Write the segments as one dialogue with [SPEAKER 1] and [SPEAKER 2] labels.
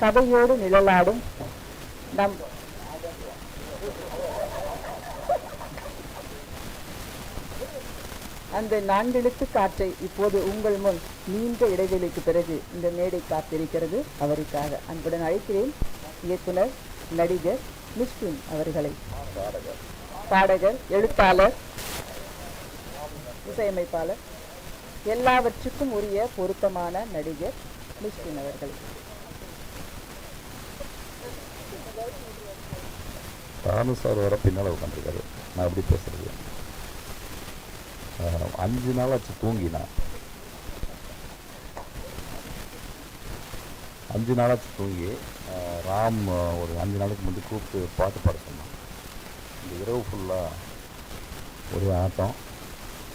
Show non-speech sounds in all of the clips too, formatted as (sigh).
[SPEAKER 1] கதையோடு நிழலாடும் நம் அந்த நான்கெழுத்து காற்றை இப்போது உங்கள் முன் நீண்ட இடைவெளிக்கு பிறகு இந்த மேடை காத்திருக்கிறது. அவருக்காக அன்புடன் அழைக்கிறேன் இயக்குனர் நடிகர் மிஸ்பின் அவர்களை. பாடகர் எழுத்தாளர் இசையமைப்பாளர் எல்லாவற்றுக்கும் உரிய பொருத்தமான நடிகர் மிஸ்பின் அவர்கள்.
[SPEAKER 2] ராணு சார் வர பின்னால் உட்காந்துருக்காரு நான் எப்படி பேசுறது? அஞ்சு அஞ்சு ஆச்சு தூங்கினேன் அஞ்சு நாளாச்சு தூங்கி ராம் ஒரு அஞ்சு நாளைக்கு முந்தைய கூப்பிட்டு பாட்டு பாட சொன்னான். இந்த இரவு ஃபுல்லாக ஒரு ஆட்டம்.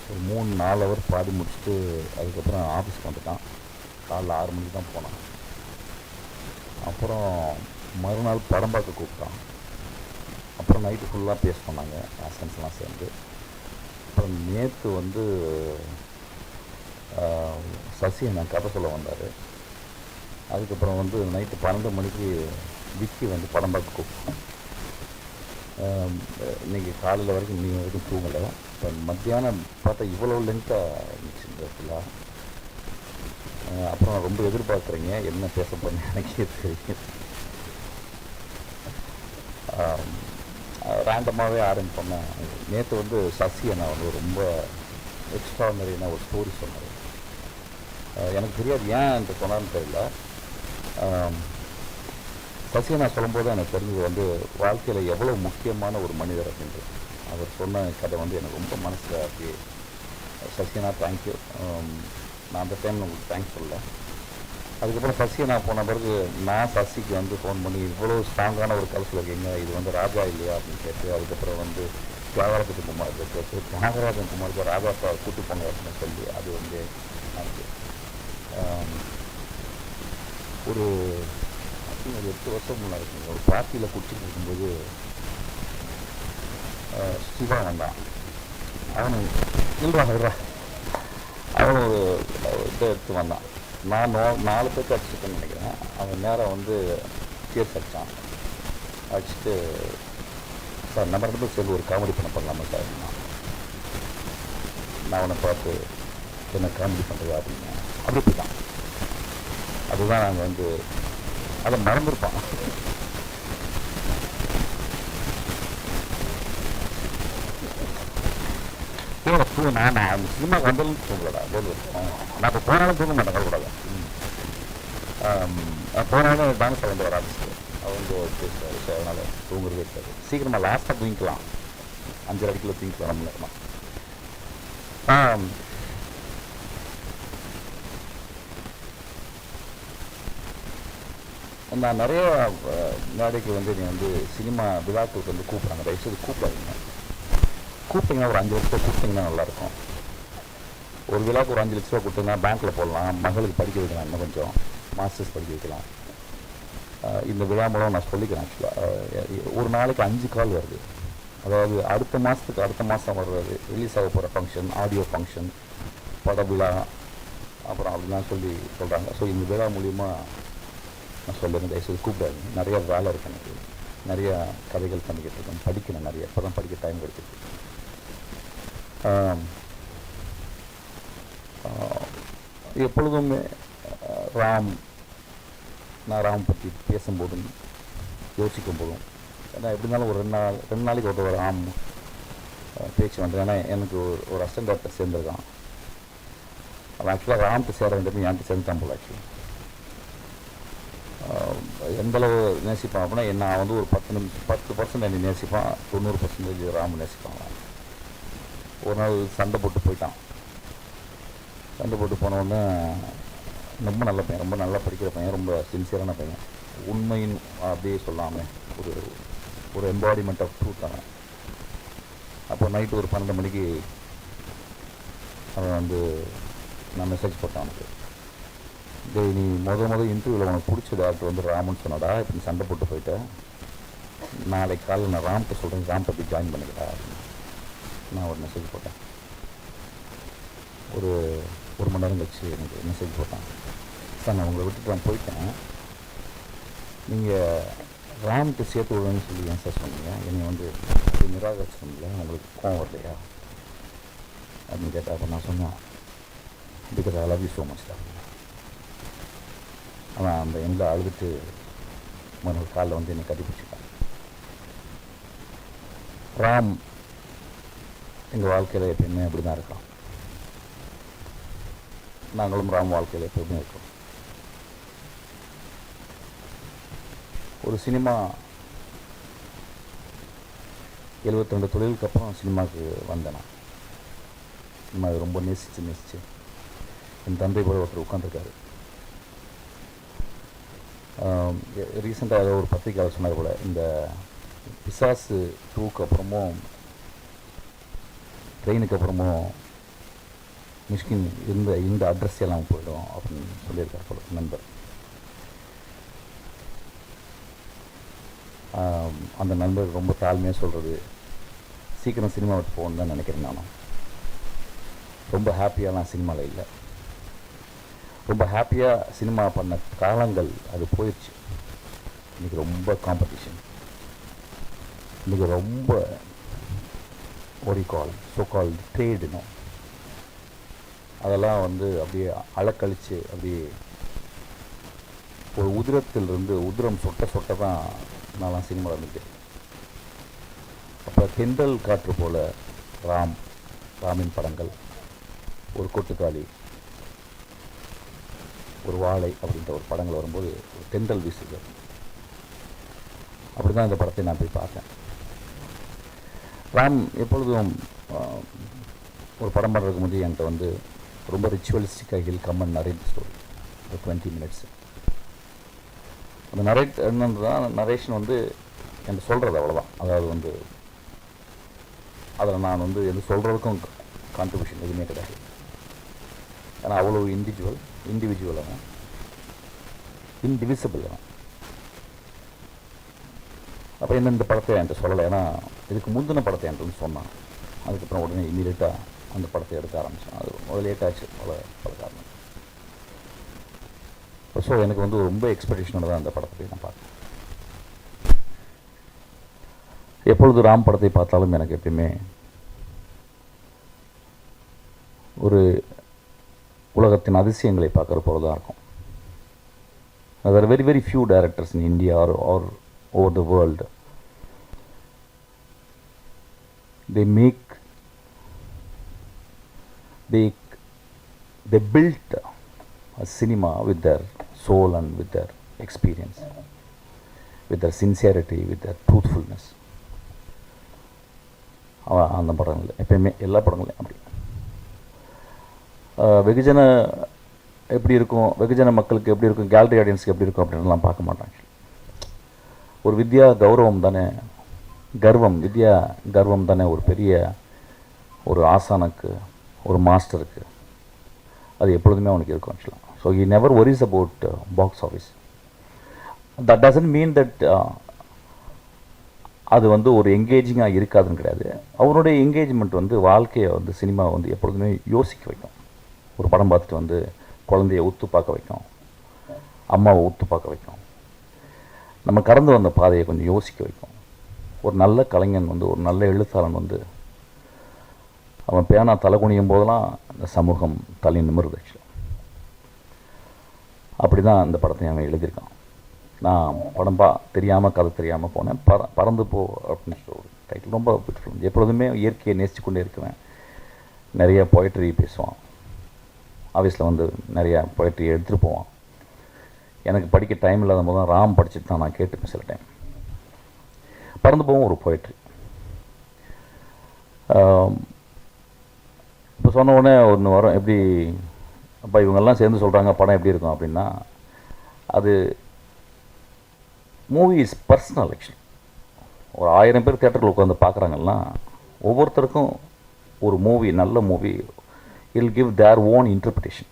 [SPEAKER 2] ஒரு மூணு நாலு ஹவர் பாடி முடிச்சுட்டு அதுக்கப்புறம் ஆஃபீஸ்க்கு வந்துட்டான். காலைல ஆறு மணிக்கு தான் போனான். அப்புறம் மறுநாள் படம் பார்க்க கூப்பிட்டான். அப்புறம் நைட்டு ஃபுல்லாக பேச சொன்னாங்க ஆசன்ஸ்லாம் சேர்ந்து. அப்புறம் நேற்று வந்து சசி நான் கதை சொல்ல வந்தார். அதுக்கப்புறம் வந்து நைட்டு பன்னெண்டு மணிக்கு விக்கி வந்து படம் பார்க்க கூப்பிட்டோம் இன்றைக்கி இன்னைக்கு காலையில் வரைக்கும் நீங்கள் வரைக்கும் தூங்கலை. இப்போ மத்தியானம் பார்த்தா இவ்வளோ லென்த்தாக இருந்துச்சு இந்த ஃபுல்லாக அப்புறம் ரொம்ப எதிர்பார்க்குறீங்க என்ன பேச போறீங்க எனக்கே தெரியும் ரேண்டமாகவே ஆரம்பிப்போம்னா நேற்று வந்து சசி அண்ணா வந்து ரொம்ப எக்ஸ்ட்ரானரியான ஒரு ஸ்டோரி சொன்னார். எனக்கு தெரியாது ஏன் என்று சொன்னார்னு தெரியல. சசி அண்ணா சொல்லும்போது எனக்கு தெரிஞ்சது வந்து வாழ்க்கையில் எவ்வளோ முக்கியமான ஒரு மனிதர் அப்படின்றது அவர் சொன்ன கதை வந்து எனக்கு ரொம்ப மனசில் அப்படியே சசியனா தேங்க்யூ நான் அந்த டைமில் உங்களுக்கு தேங்க்ஸ் சொல்லலை. அதுக்கப்புறம் சசியனா போன பிறகு நான் சசிக்கு வந்து ஃபோன் பண்ணி இவ்வளோ ஸ்ட்ராங்கான ஒரு கலசில் இருக்கீங்க இது வந்து ராஜா இல்லையா? அப்படின்னு கேட்டு அதுக்கப்புறம் வந்து தியாகராஜன் குமார் கேட்டு தியாகராஜன் குமாருக்கு ராஜா சார் கூட்டி போங்க அப்படின்னு சொல்லி அது வந்து எனக்கு ஒரு அப்படின்னு ஒரு எட்டு வருஷம் முன்னாடி இருக்குங்க. ஒரு பார்ட்டியில் குடிச்சிட்டு இருக்கும்போது ஆஹ், சிவா வந்தான் அவனு இல்லைடா அவன் ஒரு இதை எடுத்து வந்தான். நான் நோ நாலு பேருக்கு அடிச்சுட்டேன்னு நினைக்கிறேன். அவன் நேராக வந்து கேஸ் அடித்தான் அடிச்சுட்டு சார் நம்ம ரெண்டு பேரும் சேர்ந்து ஒரு காமெடி பண்ண பண்ணலாமா சார் அப்படின்னா? நான் அவனை பார்த்து என்ன காமெடி பண்ணுறது அப்படின்னு. அப்படி போயிட்டான். அதுதான் நாங்கள் வந்து அதை மறந்துருப்பான். கூட தூங்க நான் நான் அந்த சினிமா வந்தாலும் தூங்கலடா போது நான் இப்போ போனாலும் தூங்க மாட்டேன் கவலைப்படாத போனாலும் டான்ஸ் வந்து வர ஆரம்பிச்சு அவங்க பேசுவார் ஸோ அதனால் தூங்குறதே இருக்காது சீக்கிரமாக லாஸ்ட்டாக தூங்கிக்கலாம் அஞ்சு அடிக்கில் தூங்கிக்கலாம் நம்ம நேரமா. நான் நிறைய முன்னாடிக்கு மேடைக்கு வந்து நீ வந்து சினிமா விழாக்களுக்கு வந்து கூப்பிட்றாங்க தயவுசெய்து கூப்பிடாதீங்க கூப்பிட்டீங்கன்னா ஒரு அஞ்சு லட்சம் கொடுத்தீங்கன்னா நல்லாயிருக்கும். ஒரு விழாக்கு ஒரு அஞ்சு லட்ச ரூபா கொடுத்தீங்கன்னா பேங்க்கில் போடலாம் மகளுக்கு படிக்க வைக்கலாம் இன்னும் கொஞ்சம் மாஸ்டர்ஸ் படிக்க வைக்கலாம். இந்த விழா மூலம் நான் சொல்லிக்கிறேன் ஆக்சுவலாக ஒரு நாளைக்கு அஞ்சு கால் வருது. அதாவது அடுத்த மாதத்துக்கு அடுத்த மாதம் வர்றது ரிலீஸ் ஆக போகிற ஃபங்க்ஷன் ஆடியோ ஃபங்க்ஷன் பட விழா அப்புறம் அப்படிலாம் சொல்லி சொல்கிறாங்க ஸோ இந்த விழா மூலிமா நான் சொல்லுங்கள் தயவுசெய்து கூப்பிடாது நிறையா வேலை இருக்கு எனக்கு. நிறையா கதைகள் பண்ணிக்கிட்டு இருக்கேன் படிக்கணும் நிறைய. இப்போ தான் படிக்க டைம் கிடைச்சிருக்கு எப்பொழுதுமே ராம் நான் ராம் பற்றி பேசும்போதும் யோசிக்கும் போதும். ஏன்னா எப்படி இருந்தாலும் ஒரு ரெண்டு நாள் ரெண்டு நாளைக்கு ஒரு ராம் பேச்சு வந்து ஏன்னா எனக்கு ஒரு ஒரு அசிஸ்டன்ட் டாக்டர் சேர்ந்துருக்கான். அவன் ஆக்சுவலாக ராம்கிட்ட சேர வேண்டியது என்கிட்ட சேர்ந்துட்டான் போல ஆக்சுவலி எந்தளவு நேசிப்பான் அப்படின்னா என்ன வந்து ஒரு பத்து நிமிஷம் பத்து பர்சன்ட் என்னை நேசிப்பான் தொண்ணூறு பர்சன்டேஜ் ராம் நேசிப்பான். ஒரு நாள் சண்டை போட்டு போயிட்டான். சண்டை போட்டு போனவுடனே ரொம்ப நல்ல பையன் ரொம்ப நல்லா படிக்கிற பையன் ரொம்ப சின்சியரான பையன். உண்மையின் அப்படியே சொல்லாமல் ஒரு ஒரு எம்பாடிமெண்ட் ஆஃப் ட்ரூத் அவன் அப்போ நைட்டு ஒரு பன்னெண்டு மணிக்கு அவன் வந்து நான் மெசேஜ் போட்டான் அவனுக்கு. டேய் நீ முத முத இன்டர்வியூவில் உனக்கு பிடிச்ச டாக்டர் வந்து ராமன் சொன்னடா இப்போ நீ சண்டை போட்டு போயிட்டேன் நாளைக்கு காலையில் நான் ராம்கிட்ட சொல்கிறேன் ராம் பற்றி ஜாயின் பண்ணிக்கிறா நான் ஒரு மெசேஜ் போட்டேன். ஒரு ஒரு மணி நேரம் கழிச்சு எனக்கு மெசேஜ் போட்டான். சார் நான் உங்களை விட்டுட்டு நான் போயிட்டேன். நீங்கள் ராம்க்கு சேர்த்து விடுன்னு சொல்லி ஏன் சார் சொன்னீங்க? என்னை வந்து அப்படி நிராகரிச்சோம்ல உங்களுக்கு கோவம் வரலையா? அப்படின்னு கேட்டால் அப்போ நான் சொன்னேன் because I love you so much தான் அவன் அந்த எண்ணில் அழுதுட்டு மறுநாள் காலில் வந்து என்னை கட்டி பிடிச்சிட்டான். ராம் எங்கள் வாழ்க்கையில் எப்பயுமே அப்படி தான் இருக்கான் நாங்களும் ராம் வாழ்க்கையில் எப்பயுமே இருக்கோம். ஒரு சினிமா எழுபத்தி ரெண்டு தொழிலுக்கு அப்புறம் சினிமாவுக்கு வந்தேன் நான். சினிமா ரொம்ப நேசித்து நேசித்து என் தந்தை போல ஒருத்தர் உட்காந்துருக்காரு ரீசெண்டாக ஏதோ ஒரு பத்திரிக்கையாளர் சொன்னார் போல் இந்த பிசாசு டூக்கு அப்புறமும் ட்ரெயினுக்கு அப்புறமும் மிஷ்கின் இருந்த இந்த அட்ரஸ் எல்லாம் போயிடும் அப்படின்னு சொல்லியிருக்கார் போல நண்பர். அந்த நண்பர் ரொம்ப தாழ்மையாக சொல்கிறது சீக்கிரம் சினிமா விட்டு போகணுன்னு தான் நினைக்கிறேன் நானும். ரொம்ப ஹாப்பியாலாம் சினிமாவில் இல்லை. ரொம்ப ஹாப்பியாக சினிமா பண்ண காலங்கள் அது போயிடுச்சு இன்றைக்கி ரொம்ப காம்படிஷன் இன்றைக்கி ரொம்ப ஒரு கால் ஸோ கால் ட்ரேடுனும் அதெல்லாம் வந்து அப்படியே அலக்கழித்து அப்படியே ஒரு உதிரத்திலிருந்து உதிரம் சொட்ட சொட்ட தான் நான் சினிமாவில் நிற்கிறேன் அப்போ தென்றல் காற்று போல ராம் ராமின் படங்கள் ஒரு கொட்டுக்காளி ஒரு வாழை அப்படின்ற ஒரு படங்கள் வரும்போது ஒரு தென்றல் வீசுகிறது அப்படி தான் இந்த படத்தை நான் போய் பார்த்தேன். ராம் எப்பொழுதும் ஒரு படம் பண்ணுறதுக்கு முந்தைய என்கிட்ட வந்து ரொம்ப ரிச்சுவலிஸ்டிக்காக he'll come and narrate story ஒரு டுவெண்ட்டி மினிட்ஸ் அந்த நரேட் என்னன்றதான் நரேஷன் வந்து எனக்கு சொல்கிறது அவ்வளோதான் அதாவது வந்து அதில் நான் வந்து எது சொல்கிறதுக்கும் கான்ட்ரிபியூஷன் எதுவுமே கிடையாது. ஏன்னா அவ்வளோ இண்டிவிஜுவல் இண்டிவிஜுவல் அவன். இன்டிவிசிபிள் அவன். அப்போ என்ன இந்த படத்தை என்கிட்ட சொல்லலை. ஏன்னா இதுக்கு முந்தின படத்தை என்கிட்ட சொன்னான். அதுக்கப்புறம் உடனே இமீடியட்டாக அந்த படத்தை எடுக்க ஆரம்பித்தான் அது ரொம்ப லேட் ஆச்சு. பல பல காரணம் ஸோ எனக்கு வந்து ரொம்ப எக்ஸ்பெக்டேஷனோட தான் அந்த படத்தை நான் பார்த்தேன். எப்பொழுது ராம் படத்தை பார்த்தாலும் எனக்கு எப்பயுமே ஒரு உலகத்தின் அதிசயங்களை பார்க்குற போல தான் இருக்கும். அது very very few few in India or or over the world they make they they built a cinema with their soul and with their experience with their sincerity with their truthfulness. அந்த படங்கள் எப்பயுமே எல்லா படங்களையும் அப்படி. வெகுஜன எப்படி இருக்கும்? வெகுஜன மக்களுக்கு எப்படி இருக்கும்? கேலரி ஆடியன்ஸ்க்கு எப்படி இருக்கும்? அப்படின்லாம் பார்க்க மாட்டாங்க. ஒரு வித்யா கௌரவம் தானே? கர்வம் வித்யா கர்வம் தானே ஒரு பெரிய ஒரு ஆசானுக்கு ஒரு மாஸ்டருக்கு. அது எப்பொழுதுமே அவனுக்கு இருக்கும் ஆக்சுவலாக so he never worries about box office that doesn't mean that அது வந்து ஒரு எங்கேஜிங்காக இருக்காதுன்னு கிடையாது. அவனுடைய என்கேஜ்மெண்ட் வந்து வாழ்க்கையை வந்து சினிமா வந்து எப்பொழுதுமே யோசிக்க வைக்கும். ஒரு படம் பார்த்துட்டு வந்து குழந்தைய உத்து பார்க்க வைக்கும். அம்மாவை ஒத்து பார்க்க வைக்கும். நம்ம கடந்து வந்த பாதையை கொஞ்சம் யோசிக்க வைக்கும். ஒரு நல்ல கலைஞன் வந்து ஒரு நல்ல எழுத்தாளன் வந்து அவன் பேனா தலை குனியும் போதெல்லாம் இந்த சமூகம் தலை நிமிருது அப்படி தான் இந்த படத்தை அவன் எழுதியிருக்கான். நான் படம் பா தெரியாமல் கதை தெரியாமல் போனேன். பற பறந்து போ அப்படின்னு சொல்லி ஒரு டைட்டில் ரொம்ப பியூட்டிஃபுல் எப்பொழுதுமே இயற்கையை நேசித்து கொண்டே இருக்குவேன். நிறைய பொயட்ரி பேசுவான். ஆஃபீஸில் வந்து நிறையா பொயட்ரி எடுத்துகிட்டு போவான். எனக்கு படிக்க டைம் இல்லாத போது தான் ராம் படிச்சுட்டு தான் நான் கேட்டுப்பேன் சில டைம் பறந்து போகும் ஒரு போயிட்ரி இப்போ சொன்ன உடனே ஒன்று வரும். எப்படி அப்போ இவங்கெல்லாம் சேர்ந்து சொல்கிறாங்க படம் எப்படி இருக்கும் அப்படின்னா அது மூவி இஸ் பர்சனல் ஆக்சுவலி ஒரு ஆயிரம் பேர் தேட்டரில் உட்காந்து பார்க்குறாங்கன்னா ஒவ்வொருத்தருக்கும் ஒரு மூவி நல்ல movie will give their own interpretation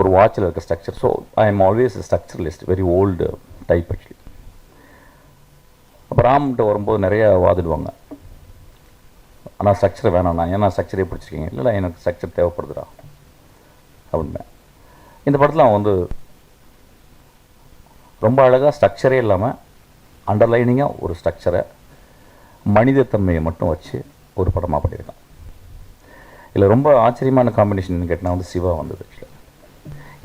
[SPEAKER 2] ஒரு வாட்சில் இருக்க structure so I am always structuralist very old type actually அப்போ ராம்கிட்ட வரும்போது நிறையா வாதிடுவாங்க. ஆனால் ஸ்ட்ரக்சர் வேணாண்ணா ஏன்னா ஸ்ட்ரக்சரே பிடிச்சிருக்கீங்க? இல்லை எனக்கு ஸ்ட்ரக்சர் தேவைப்படுதுடா. அப்படின்னு இந்த படத்தில் அவன் வந்து ரொம்ப அழகாக ஸ்ட்ரக்சரே இல்லாமல் அண்டர்லைனிங்காக ஒரு ஸ்ட்ரக்சரை மனிதத்தன்மையை மட்டும் வச்சு ஒரு படமாக பண்ணியிருக்கான். இதில் ரொம்ப ஆச்சரியமான காம்பினேஷன் கேட்டால் வந்து சிவா வந்தது ஆக்சுவலாக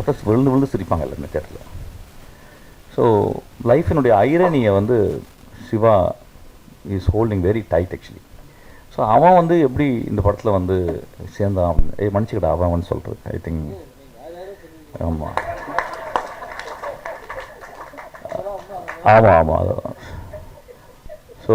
[SPEAKER 2] பார்த்தா விழுந்து விழுந்து சிரிப்பாங்க எல்லாருமே தேட்டரில். ஸோ லைஃபினுடைய ஐரனியை வந்து Siva is holding very tight actually so அவன் வந்து எப்படி இந்த படத்தில் வந்து சேர்ந்தான் ஏ மன்னிச்சுக்கிட்ட அவன் வந்து சொல்கிறது ஐ திங்க் ஆமாம் ஆமாம் ஆமாம் அதுதான் ஸோ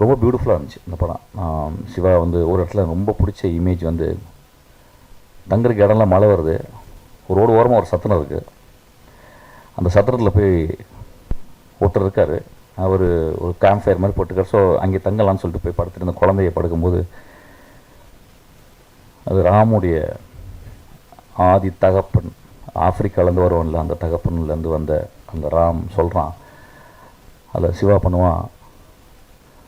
[SPEAKER 2] ரொம்ப பியூட்டிஃபுல்லாக இருந்துச்சு இந்த படம். சிவா வந்து ஒரு இடத்துல ரொம்ப பிடிச்ச இமேஜ் வந்து தங்குறதுக்கு இடம்லாம் மழை வருது. ஒரு ரோடு ஓரமாக ஒரு சத்திரம் இருக்குது அந்த சத்திரத்தில் போய் ஒருத்தர் இருக்கார். அவர் ஒரு கேம்ப் ஃபயர் மாதிரி போட்டுருக்கார். ஸோ அங்கே தங்கலாம்னு சொல்லிட்டு போய் படுத்துட்டு அந்த குழந்தைய படுக்கும்போது அது ராமுடைய ஆதி தகப்பன் ஆப்பிரிக்காலேருந்து வருவான்ல அந்த தகப்பன்லேருந்து வந்த அந்த ராம் சொல்கிறான் அதில் சிவா பண்ணுவான்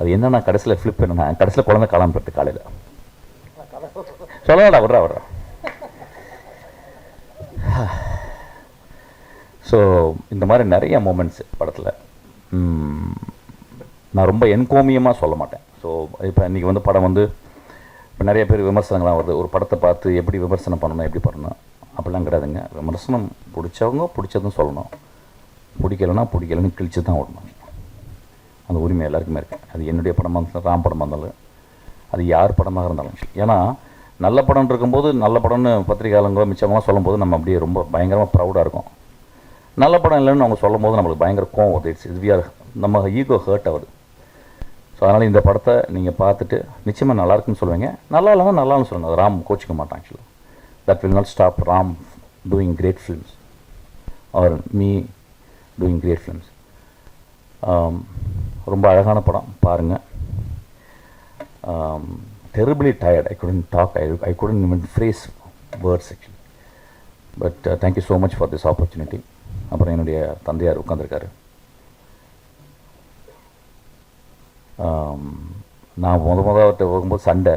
[SPEAKER 2] அது என்னன்னா கடைசியில் ஃப்ளிப் என்னன்னா கடைசியில் குழந்தை கிளம்பிட்டு காலையில். சொல்லடா விட்றா விட்றா. ஸோ இந்த மாதிரி நிறைய மூமெண்ட்ஸ் படத்தில். நான் ரொம்ப என்கோமியமாக சொல்ல மாட்டேன். ஸோ இப்போ இன்றைக்கி வந்து படம் வந்து இப்போ நிறைய பேர் விமர்சனங்கள்லாம் வருது. ஒரு படத்தை பார்த்து எப்படி விமர்சனம் பண்ணணும் எப்படி பண்ணணும் அப்படிலாம் கிடையாதுங்க. விமர்சனம் பிடிச்சவங்க பிடிச்சதும் சொல்லணும். பிடிக்கலன்னா பிடிக்கலன்னு கிழிச்சு தான் விடணும் அந்த உரிமை எல்லாருக்குமே இருக்குது அது என்னுடைய படமாக இருந்தாலும் ராம் படமாக இருந்தாலும் அது யார் படமாக இருந்தாலும். ஏன்னா நல்ல படம் இருக்கும்போது நல்ல படம்னு பத்திரிகையாளங்களோ மிச்சமாக சொல்லும்போது நம்ம அப்படியே ரொம்ப பயங்கரமாக ப்ரௌடாக இருக்கும். நல்ல படம் இல்லைன்னு அவங்க சொல்லும் போது நம்மளுக்கு பயங்கர கோவம் வருது. இட்ஸ் இது ஆர் நம்ம ஈகோ ஹர்ட் ஆகுது. ஸோ அதனால் இந்த படத்தை நீங்கள் பார்த்துட்டு நிச்சயமாக நல்லா இருக்குன்னு சொல்லுவீங்க. நல்லா இல்லைன்னா நல்லான்னு சொல்லுங்கள் அது ராம் கோச்சிக்க மாட்டான் ஆக்சுவலாக that will not stop Ram doing great films or me doing great films ரொம்ப அழகான படம் பாருங்கள் terribly tired I couldn't talk I I couldn't even phrase words actually but thank you so much for this opportunity அப்புறம் என்னுடைய தந்தையார் உட்காந்துருக்காரு நான் முத முத அவர்கிட்ட போகும்போது சண்டை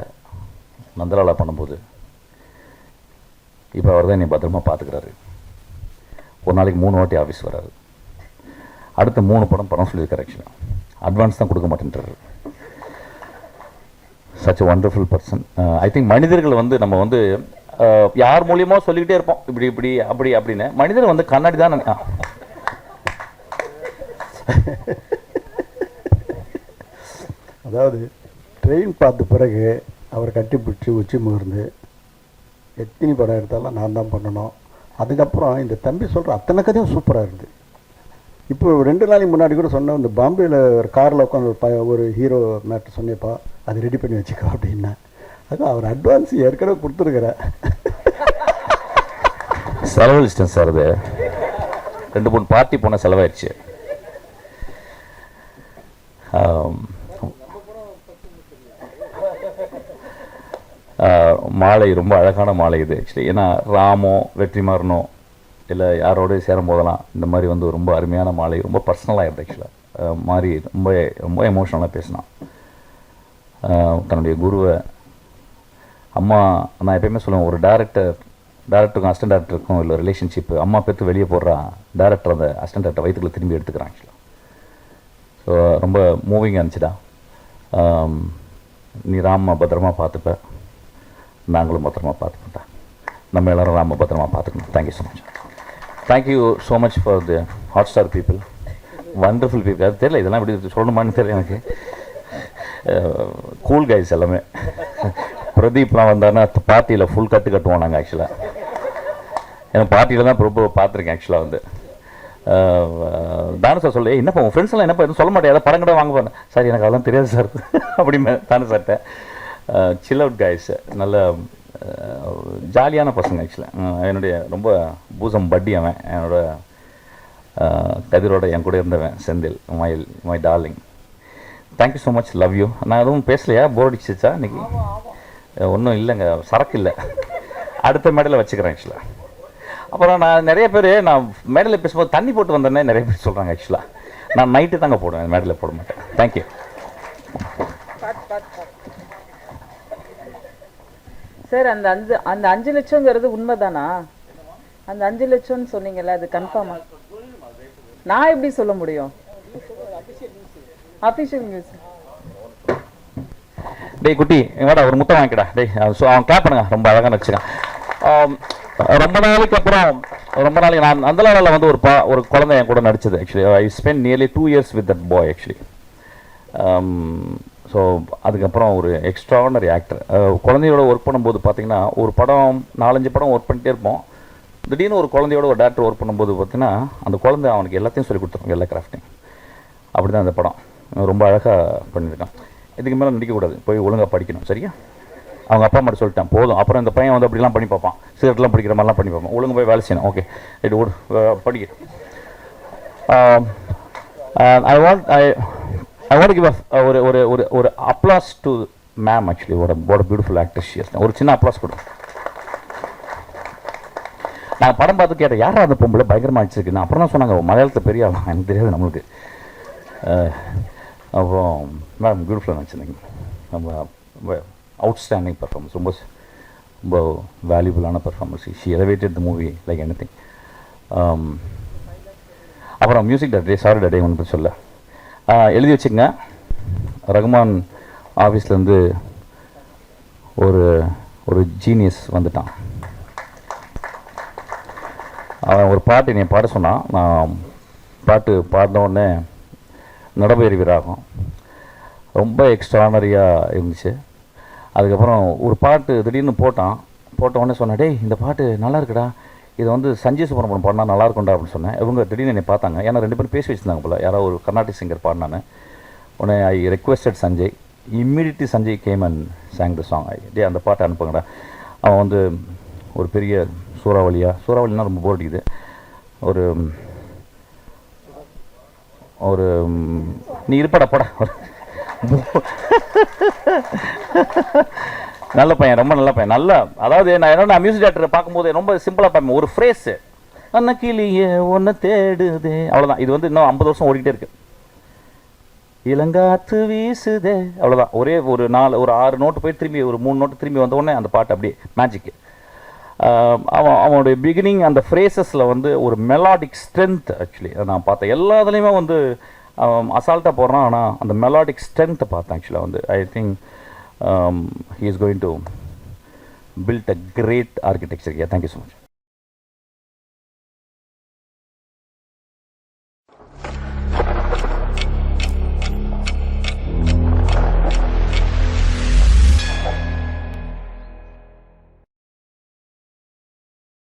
[SPEAKER 2] நந்தலாலா பண்ணும்போது. இப்போ அவர் தான் என்னை பத்திரமா பார்த்துக்கிறாரு ஒரு நாளைக்கு மூணு வாட்டி ஆஃபீஸ் வராரு. அடுத்த மூணு படம் படம் சொல்லியிருக்காரு ஆக்சுவலாக அட்வான்ஸ் தான் கொடுக்க மாட்டேன்றார். Such wonderful person I think மனிதர்கள் வந்து நம்ம வந்து uh, யார் மூலியமாக சொல்லிக்கிட்டே இருப்போம். இப்படி இப்படி அப்படி அப்படின்னு. மனிதர் வந்து கண்ணாடி தான்
[SPEAKER 3] அதாவது ட்ரெயின் பார்த்த பிறகு அவர் கட்டிப்பிடிச்சி உச்சி முகர்ந்து எத்தனை படம் எடுத்தாலும் நான் தான் பண்ணணும். அதுக்கப்புறம் இந்த தம்பி சொல்கிற அத்தனை கதையும் சூப்பராக இருக்குது இப்போ ரெண்டு நாளைக்கு முன்னாடி கூட சொன்னேன் இந்த பாம்பேயில் ஒரு காரில் உட்காந்து ஒரு ப ஒரு ஹீரோ மேட்ரு சொன்னேப்பா அது ரெடி பண்ணி வச்சுக்கோ அப்படின்னா அது அவர் அட்வான்ஸ் ஏற்கனவே கொடுத்துருக்குறேன்
[SPEAKER 2] செலவழிச்சிட்டேன் சார் அது. ரெண்டு மூணு பார்ட்டி போன செலவாயிடுச்சு. மாலை ரொம்ப அழகான மாலை இது ஆக்சுவலி ஏன்னா ராமோ வெற்றிமாறனோ இல்லை யாரோடய சேரும் போதெல்லாம் இந்த மாதிரி வந்து ரொம்ப அருமையான மாலை ரொம்ப பர்சனலாக ஆக்சுவலாக மாதிரி ரொம்ப ரொம்ப எமோஷ்னலாக பேசினான். தன்னுடைய குருவை. அம்மா நான் எப்பயுமே சொல்லுவேன் ஒரு டேரக்டர் டேரக்டருக்கும் அசிஸ்டன்ட் டேரக்டருக்கும் இல்லை ரிலேஷன்ஷிப் அம்மா பேத்து வெளியே போடுறா டேரக்டர் அந்த அசிஸ்டன்ட் டேரக்டர் வயிற்றுக்குள்ள திரும்பி எடுத்துக்கிறான் ஆக்சுவலாக ஸோ ரொம்ப மூவிங்காக இருந்துச்சுடா. நீ ராம பத்திரமா பார்த்துப்ப. நாங்களும் பத்திரமா பார்த்துக்கிட்டேன் நம்ம எல்லாரும் ராம பத்திரமா பார்த்துக்கணும். Thank you so much thank you so much for the Hotstar people wonderful people அது தெரியல இதெல்லாம் இப்படி சொல்லணுமான்னு தெரியல எனக்கு. (laughs) Uh, கூல் கைஸ் எல்லாமே. (laughs) பிரதீப்லாம் வந்தாருன்னா பார்ட்டியில் ஃபுல் கட்டு கட்டுவோம் நாங்கள் ஆக்சுவலாக ஏன்னா பார்ட்டியில் தான் ரொம்ப பார்த்துருக்கேன் ஆக்சுவலாக வந்து. Uh, uh, தானு சார் சொல்லி என்னப்பா உங்கள் ஃப்ரெண்ட்ஸ் எல்லாம் என்னப்பா எதுவும் சொல்ல மாட்டேன் ஏதாவது படம் கூட வாங்க போனேன் சார் எனக்கு அதெல்லாம் தெரியாது சார் (laughs) அப்படின்னு தானு சார்கிட்ட சில் அவுட் கைஸ் நல்ல ஜாலியான பசங்க ஆக்சுவலாக என்னுடைய ரொம்ப பூசம் பட்டி அவன். என்னோட கதிரோட என் கூட இருந்தவன் Senthil my my darling thank you so much love you நான் எதுவும் பேசலையா? போர் அடிச்சிச்சா இன்னைக்கு? ஒன்றும் இல்லைங்க. சரக்கு இல்லை. அடுத்த மேடையில் வச்சுக்கிறேன் ஆக்சுவலாக அப்புறம் நான் நிறைய பேர் நான் மேடையில் பேசும்போது தண்ணி போட்டு வந்தேன்னே நிறைய பேர் சொல்கிறாங்க ஆக்சுவலாக நான் நைட்டு தாங்க போடுவேன் மேடையில் போட மாட்டேன். தேங்க்யூ
[SPEAKER 1] சார் அந்த அஞ்சு அந்த அஞ்சு லட்சங்கிறது உண்மைதானா? அந்த அஞ்சு லட்சம்னு சொன்னீங்கல்ல அது கன்ஃபார்மா நான் எப்படி சொல்ல முடியும்? அபிஷியல் நியூஸ்
[SPEAKER 2] டேய் குட்டி எங்கடா ஒரு முத்தம் வாங்கிக்கடா. டேய் ஸோ அவன் கிளாப் பண்ணுங்க. ரொம்ப அழகாக நடிச்சுக்கான். ரொம்ப நாளைக்கு அப்புறம் ரொம்ப நாளைக்கு நான் அந்த லெவலில் வந்து ஒரு பா ஒரு குழந்தை என் கூட நடிச்சது actually I spend nearly two years with that boy actually so அதுக்கப்புறம் ஒரு எக்ஸ்ட்ராடனரி ஆக்டர் குழந்தையோட ஒர்க் பண்ணும்போது பார்த்திங்கன்னா ஒரு படம் நாலஞ்சு படம் ஒர்க் பண்ணிட்டே இருப்போம். திடீர்னு ஒரு குழந்தையோட ஒரு டேரக்டர் ஒர்க் பண்ணும்போது பார்த்தீங்கன்னா அந்த குழந்தை அவனுக்கு எல்லாத்தையும் சொல்லி கொடுத்துருவாங்க எல்லா கிராஃப்டிங் அப்படி தான் அந்த படம். ரொம்ப அழகாக பண்ணியிருக்கான். இதுக்கு மேலே நடிக்கக்கூடாது போய் ஒழுங்காக படிக்கணும் சரியா? அவங்க அப்பா அம்மா சொல்லிட்டேன் போதும். அப்புறம் இந்த பையன் வந்து அப்படிலாம் பண்ணி பார்ப்பான். சிகரெட்லாம் படிக்கிற மாதிரிலாம் பண்ணி பார்ப்பான். ஒழுங்கு போய் வேலை செய்யணும். ஓகே இது ஒரு படிக்க. I want I I want give ஒரு ஒரு ஒரு ஒரு அப்ளாஸ் டு மேம் ஆக்சுவலி ஒரு ஒரு பியூட்டிஃபுல் ஆக்டர் ஒரு சின்ன அப்ளாஸ் கொடுங்க. நான் படம் பார்த்து கேட்டேன் யாரா அந்த பொம்பளை? பயங்கரமாக அடிச்சிருக்கு. அப்புறம் தான் சொன்னாங்க மலையாளத்தை பெரிய ஆளா? எனக்கு தெரியாது நம்மளுக்கு. அப்புறம் மேடம் பியூட்டிஃபுல்லாக நடிச்சிருந்தீங்க. ரொம்ப அவுட்ஸ்டாண்டிங் பர்ஃபார்மன்ஸ் ரொம்ப ரொம்ப வேல்யூபுளான performance she elevated the movie like any thing அப்புறம் மியூசிக் டே சாரி டே ஒன்று சொல்ல எழுதி வச்சுங்க ரகுமான் ஆஃபீஸ்லேருந்து ஒரு ஒரு ஜீனியஸ் வந்துட்டான். அவன் ஒரு பாட்டு என்னை பாட சொன்னான் நான் பாட்டு பாடின உடனே நடபெயர் விராகம் ரொம்ப எக்ஸ்ட்ரானரியாக இருந்துச்சு. அதுக்கப்புறம் ஒரு பாட்டு திடீர்னு போட்டான். போட்ட உடனே சொன்னேன் டேய் இந்த பாட்டு நல்லா இருக்குடா. இது வந்து சஞ்சய் சுப்ரமணியம் பாடினா நல்லா இருக்கும்டா அப்படின்னு சொன்னேன். இவங்க திடீர்னு என்னை பார்த்தாங்க. ஏன்னா ரெண்டு பேரும் பேசி வச்சிருந்தாங்க போல். யாரோ ஒரு கர்நாடிக் சிங்கர் பாடினான்னு உடனே I requested Sanjay. Immediately Sanjay came and sang the song I டே அந்த பாட்டை அனுப்புங்கடா. அவன் வந்து ஒரு பெரிய சூறாவளியா? சூறாவளினா ரொம்ப போர் அடிக்குது. ஒரு ஒரு நீ இருப்படா போடா. நல்ல பையன் ரொம்ப நல்ல பையன். நல்ல அதாவது நான் என்னோட மியூசிக் டேரக்டர் பார்க்கும்போது ரொம்ப சிம்பிளாக பார்ப்பேன். ஒரு ஃப்ரேஸு அண்ணா கிளியே ஒன்று தேடுதே. அவ்வளோதான் இது வந்து இன்னும் ஐம்பது வருஷம் ஓடிக்கிட்டே இருக்கு. இளங்காத்து வீசுதே. அவ்வளோதான் ஒரே ஒரு நாலு ஒரு ஆறு நோட்டு போய் திரும்பி ஒரு மூணு நோட்டு திரும்பி வந்த உடனே அந்த பாட்டு அப்படியே மேஜிக்கு அவன் அவனுடைய பிகினிங் அந்த ஃப்ரேசஸில் வந்து ஒரு மெலாடிக் ஸ்ட்ரென்த் ஆக்சுவலி நான் பார்த்தேன். எல்லாத்துலேயுமே வந்து அசால்ட்டாக போடுறான் ஆனால் அந்த மெலாடிக் ஸ்ட்ரென்த்தை பார்த்தேன் ஆக்சுவலாக வந்து I think um, he is going to build a great architecture here. Thank you so much.